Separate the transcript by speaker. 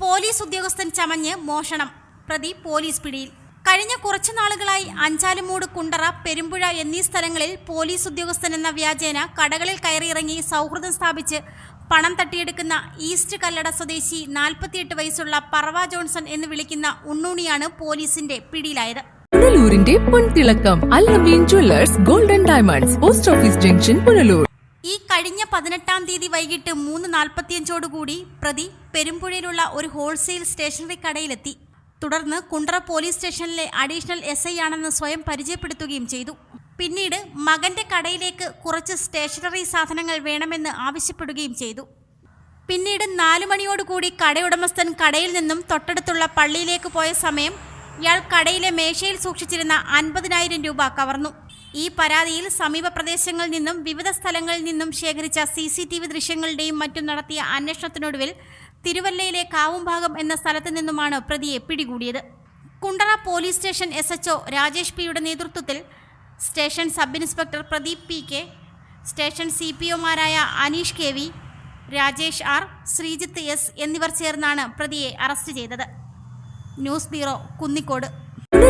Speaker 1: Police ഉദ്യോഗസ്ഥൻ ചമഞ്ഞ് മോഷണം. പ്രതി പോലീസ് പിടിയിൽ. കഴിഞ്ഞ കുറച്ചു നാളുകളായി അഞ്ചാലുമൂട് കുണ്ടറ പെരുമ്പുഴ എന്നീ സ്ഥലങ്ങളിൽ പോലീസ് ഉദ്യോഗസ്ഥൻ എന്ന വ്യാജേന കടകളിൽ കയറിയിറങ്ങി സൗഹൃദം സ്ഥാപിച്ച് പണം തട്ടിയെടുക്കുന്ന ഈസ്റ്റ് കല്ലട സ്വദേശി നാൽപ്പത്തിയെട്ട് വയസ്സുള്ള പറവ ജോൺസൺ എന്ന് വിളിക്കുന്ന ഉണ്ണൂണിയാണ് പോലീസിന്റെ പിടിയിലായത്.
Speaker 2: പുനലൂരിന്റെ പൊൻതിളക്കം Allameen jewellers golden diamonds post office junction Punalur.
Speaker 1: ഈ കഴിഞ്ഞ പതിനെട്ടാം തീയതി വൈകിട്ട് മൂന്ന് നാൽപ്പത്തിയഞ്ചോടുകൂടി പ്രതി പെരുമ്പുഴയിലുള്ള ഒരു ഹോൾസെയിൽ സ്റ്റേഷനറി കടയിലെത്തി. തുടർന്ന് കുണ്ടറ പോലീസ് സ്റ്റേഷനിലെ അഡീഷണൽ എസ് ഐ ആണെന്ന് സ്വയം പരിചയപ്പെടുത്തുകയും ചെയ്തു. പിന്നീട് മകന്റെ കടയിലേക്ക് കുറച്ച് സ്റ്റേഷനറി സാധനങ്ങൾ വേണമെന്ന് ആവശ്യപ്പെടുകയും ചെയ്തു. പിന്നീട് നാലു മണിയോടുകൂടി കടയുടമസ്ഥൻ കടയിൽ നിന്നും തൊട്ടടുത്തുള്ള പള്ളിയിലേക്ക് പോയ സമയം ഇയാൾ കടയിലെ മേശയിൽ സൂക്ഷിച്ചിരുന്ന അൻപതിനായിരം രൂപ കവർന്നു. ഈ പരാതിയിൽ സമീപ പ്രദേശങ്ങളിൽ നിന്നും വിവിധ സ്ഥലങ്ങളിൽ നിന്നും ശേഖരിച്ച സി സി ടി വി ദൃശ്യങ്ങളുടെയും മറ്റും നടത്തിയ അന്വേഷണത്തിനൊടുവിൽ തിരുവല്ലയിലെ കാവുംഭാഗം എന്ന സ്ഥലത്തു നിന്നുമാണ് പ്രതിയെ പിടികൂടിയത്. Kundara police station S Rajesh പിയുടെ നേതൃത്വത്തിൽ station sub inspector Pradeep P K station C P ഒമാരായ Aneesh K V Rajesh R Sreejith S എന്നിവർ ചേർന്നാണ് പ്രതിയെ അറസ്റ്റ് ചെയ്തത്. News bureau Kunnicode.